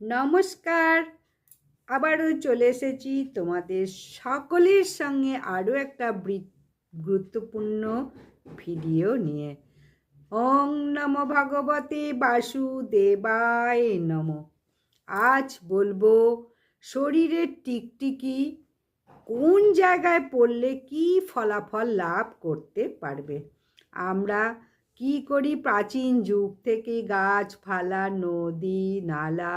নমস্কার। আবারও চলে এসেছি তোমাদের সকলের সঙ্গে আরও একটা গুরুত্বপূর্ণ ভিডিও নিয়ে। ওং নম ভগবতে বাসুদেবায় নম। আজ বলব, শরীরের টিকটিকি কোন জায়গায় পড়লে কি ফলাফল লাভ করতে পারবে? আমরা কি করি প্রাচীন যুগ থেকে গাছপালা নদী, নালা,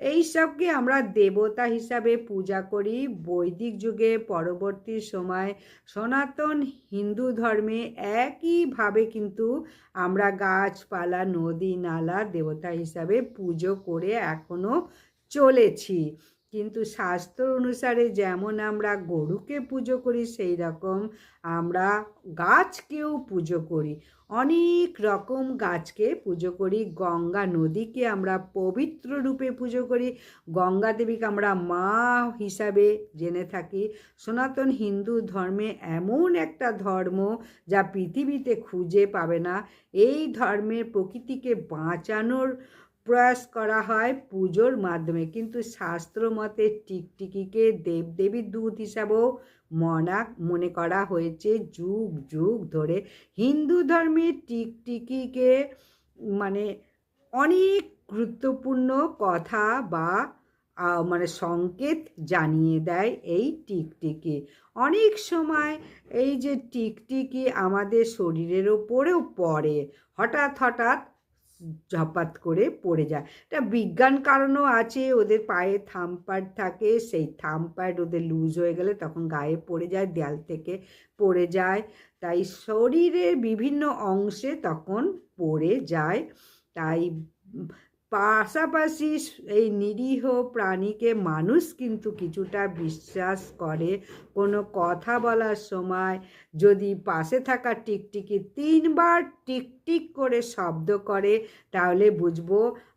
এইসবকে আমরা দেবতা হিসাবে পূজা করি। বৈদিক যুগে পরবর্তী সময় সনাতন হিন্দু ধর্মে একইভাবে কিন্তু আমরা গাছপালা নদী, নালা দেবতা হিসাবে পুজো করে এখনও চলেছি। কিন্তু শাস্ত্র অনুসারে যেমন আমরা গরুকে পুজো করি, সেই রকম আমরা গাছকেও পুজো করি। অনেক রকম গাছকে পুজো করি। গঙ্গা নদীকে আমরা পবিত্র রূপে পুজো করি। গঙ্গা দেবীকে আমরা মা হিসাবে জেনে থাকি। সনাতন হিন্দু ধর্মে এমন একটা ধর্ম যা পৃথিবীতে খুঁজে পাবে না। এই ধর্মের প্রকৃতিকে বাঁচানোর প্রয়াস করা হয় পুজোর মাধ্যমে। কিন্তু শাস্ত্র মতে টিকটিকিকে দেবদেবীর দূত হিসাবেও মনা মনে করা হয়েছে। যুগ যুগ ধরে হিন্দু ধর্মে টিকটিকিকে মানে অনেক গুরুত্বপূর্ণ কথা বা মানে সংকেত জানিয়ে দেয় এই টিকটিকি। অনেক সময় এই যে টিকটিকি আমাদের শরীরের ওপরেও পড়ে, হঠাৎ হঠাৎ ঝপাত করে পড়ে যায়। এটা বিজ্ঞান কারণও আছে, ওদের পায়ে থাম প্যাড থাকে, সেই থাম প্যাড ওদের লুজ হয়ে গেলে তখন গায়ে পড়ে যায়, দেয়াল থেকে পড়ে যায়। তাই শরীরের বিভিন্ন অংশে তখন পড়ে যায়। তাই পাশাপাশি এই নিরীহ প্রাণীকে মানুষ কিন্তু কিছুটা বিশ্বাস করে। কোনো কথা বলার সময় যদি পাশে থাকা টিকটিকি তিনবার টিকটিক করে শব্দ করে, তাহলে বুঝব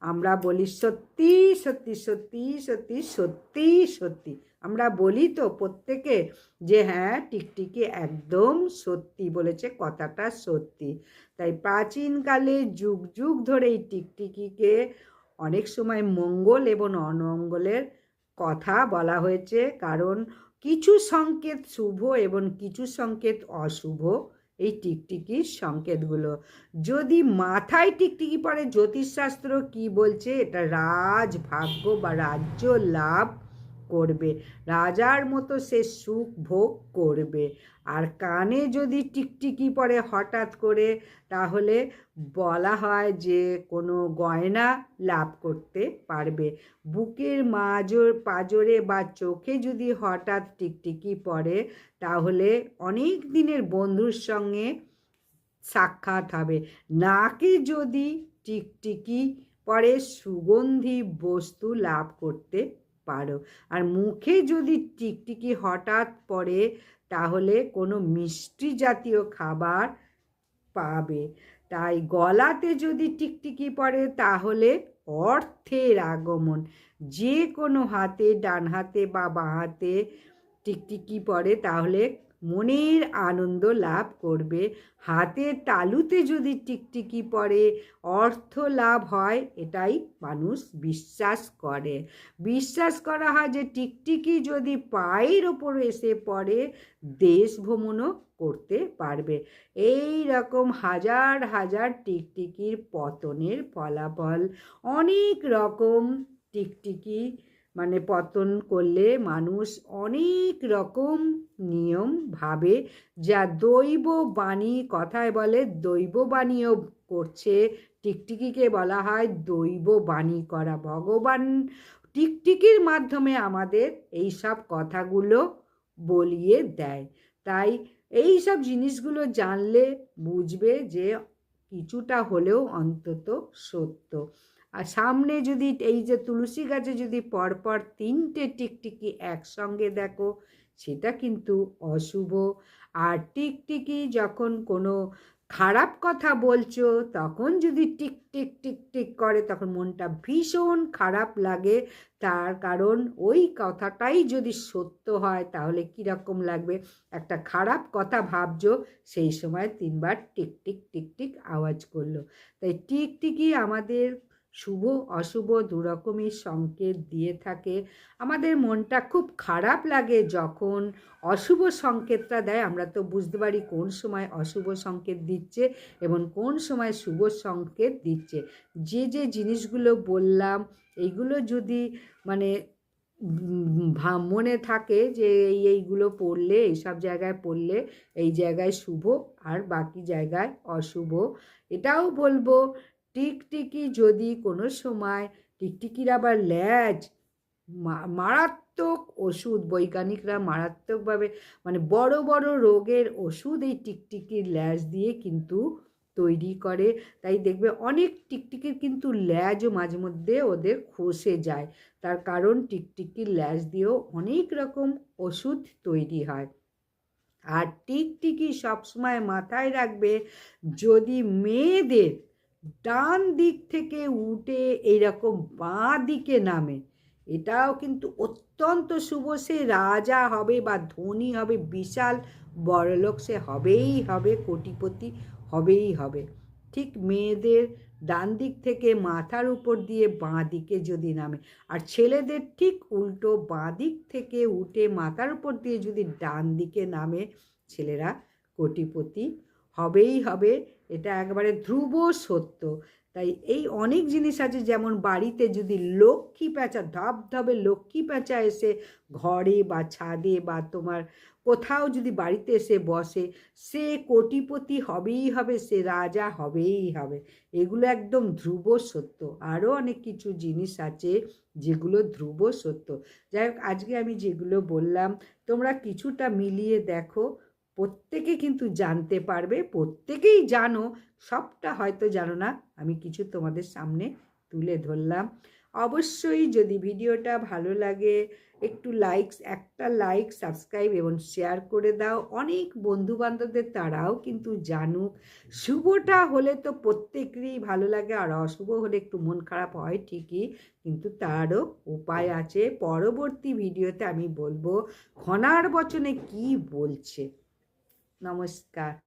আমরা বলি সত্যি সত্যি সত্যি সত্যি সত্যি সত্যি। আমরা বলি তো প্রত্যেকে যে হ্যাঁ টিকটিকি একদম সত্যি বলেছে, কথাটা সত্যি। তাই প্রাচীনকালে যুগ যুগ ধরে এই টিকটিকিকে অনেক সময় মঙ্গল এবং অনঙ্গলের কথা বলা হয়েছে, কারণ কিছু সংকেত শুভ এবং কিছু সংকেত অশুভ এই টিকটিকির সংকেতগুলো। যদি মাথায় টিকটিকি পড়ে, জ্যোতিষশাস্ত্র কি বলছে? এটা রাজ ভাগ্য বা রাজ্য লাভ করবে। রাজার মতো সে সুখ ভোগ করবে। আর কানে যদি টিকটিকি পরে হঠাৎ করে, তাহলে বলা হয় যে কোনো গয়না লাভ করতে পারবে। বুকের মাজর, পাজরে বা চোখে যদি হঠাৎ টিকটিকি পড়ে, তাহলে অনেক দিনের বন্ধুর সঙ্গে সাক্ষাৎ হবে। নাকে যদি টিকটিকি পরে সুগন্ধি বস্তু লাভ করতে পারো। আর মুখে যদি টিকটিকি হঠাৎ পড়ে, তাহলে কোনো মিষ্টি জাতীয় খাবার পাবে। তাই গলাতে যদি টিকটিকি পড়ে, তাহলে অর্থের আগমন। যে কোনো হাতে, ডান হাতে বা বাঁ হাতে টিকটিকি পড়ে, তাহলে মনের আনন্দ লাভ করবে। হাতের তালুতে যদি টিকটিকি পড়ে, অর্থ লাভ হয়, এটাই মানুষ বিশ্বাস করে। বিশ্বাস করা হয় যে টিকটিকি যদি পায়ের ওপর এসে পড়ে, দেশ ভ্রমণও করতে পারবে। এই রকম হাজার হাজার টিকটিকির পতনের ফলাফল, অনেক রকম টিকটিকি মানে পতন করলে মানুষ অনেক রকম নিয়ম ভাবে, যা দৈব বাণী কথায় বলে, দৈব বাণীও করছে। টিকটিকিকে বলা হয় দৈব বাণী করা ভগবান। টিকটিকির মাধ্যমে আমাদের এই সব কথাগুলো বলিয়ে দেয়। তাই এই সব জিনিসগুলো জানলে বুঝবে যে কিছুটা হলেও অন্তত সত্য। আর সামনে যদি এই যে তুলসী গাছে যদি পরপর তিনটে টিকটিকি একসঙ্গে দেখো, সেটা কিন্তু অশুভ। আর টিকটিকি যখন কোনো খারাপ কথা বলছো, তখন যদি টিক টিক টিক টিক করে, তখন মনটা ভীষণ খারাপ লাগে। তার কারণ ওই কথাটাই যদি সত্য হয়, তাহলে কীরকম লাগবে? একটা খারাপ কথা ভাবছ, সেই সময় তিনবার টিক টিক টিক টিক আওয়াজ করল। তাই টিকটিকি আমাদের শুভ, অশুভ দুরকমই সংকেত দিয়ে থাকে। আমাদের মনটা খুব খারাপ লাগে যখন অশুভ সংকেতটা দেয়। আমরা তো বুঝতে পারি কোন সময় অশুভ সংকেত দিচ্ছে এবং কোন সময় শুভ সংকেত দিচ্ছে। যে যে জিনিসগুলো বললাম, এইগুলো যদি মানে মনে থাকে যে, এই, এইগুলো পড়লে, এইসব জায়গায় পড়লে, এই জায়গায় শুভ আর বাকি জায়গায় অশুভ। এটাও বলব টিকটিকি যদি কোনো সময় টিকটিকির আবার ল্যাজ মারাত্মক ওষুধ, বৈজ্ঞানিকরা মারাত্মকভাবে মানে বড় বড় রোগের ওষুধ এই টিকটিকির ল্যাজ দিয়ে কিন্তু তৈরি করে, তাই দেখবে অনেক টিকটিকির কিন্তু ল্যাজও মাঝে মধ্যে ওদের খসে যায়। তার কারণ টিকটিকির ল্যাজ দিয়েও অনেক রকম ওষুধ তৈরি হয়। আর টিকটিকি সবসময় মাথায় রাখবে, যদি মেয়েদের ডান দিক থেকে উঠে এইরকম বাঁ দিকে নামে। এটাও কিন্তু অত্যন্ত শুভ। সে রাজা হবে বা ধনী হবে, বিশাল বড়লোক সে হবেই হবে, কোটিপতি হবেই হবে। ঠিক মেয়েদের ডান দিক থেকে মাথার উপর দিয়ে বাঁ দিকে যদি নামে, আর ছেলেদের ঠিক উল্টো বাঁ দিক থেকে উঠে মাথার উপর দিয়ে যদি ডান দিকে নামে, ছেলেরা কোটিপতি হবেই হবে। এটা একবারে ধ্রুব সত্য। তাই এই অনেক জিনিস আছে, যেমন বাড়িতে যদি লক্ষ্মী প্যাঁচা, ধবধবে লক্ষ্মী প্যাঁচা এসে ঘরে বা ছাদে বা তোমার কোথাও যদি বাড়িতে এসে বসে, সে কোটিপতি হবেই হবে, সে রাজা হবেই হবে। এগুলো একদম ধ্রুব সত্য। আরও অনেক কিছু জিনিস আছে যেগুলো ধ্রুব সত্য। যাই হোক, আজকে আমি যেগুলো বললাম, তোমরা কিছুটা মিলিয়ে দেখো। প্রত্যেকে কিন্তু জানতে পারবে, প্রত্যেকেই জানো, সবটা হয়তো জানো না, আমি কিছু তোমাদের সামনে তুলে ধরলাম। অবশ্যই যদি ভিডিওটা ভালো লাগে, একটু লাইকস একটা লাইক সাবস্ক্রাইব এবং শেয়ার করে দাও। অনেক বন্ধু বান্ধবদের তারাও কিন্তু জানুক। শুভটা হলে তো প্রত্যেকেরই ভালো লাগে, আর অশুভ হলে একটু মন খারাপ হয়, ঠিকই, কিন্তু তারও উপায় আছে। পরবর্তী ভিডিওতে আমি বলব ঘনার বচনে কি বলছে? নমস্কার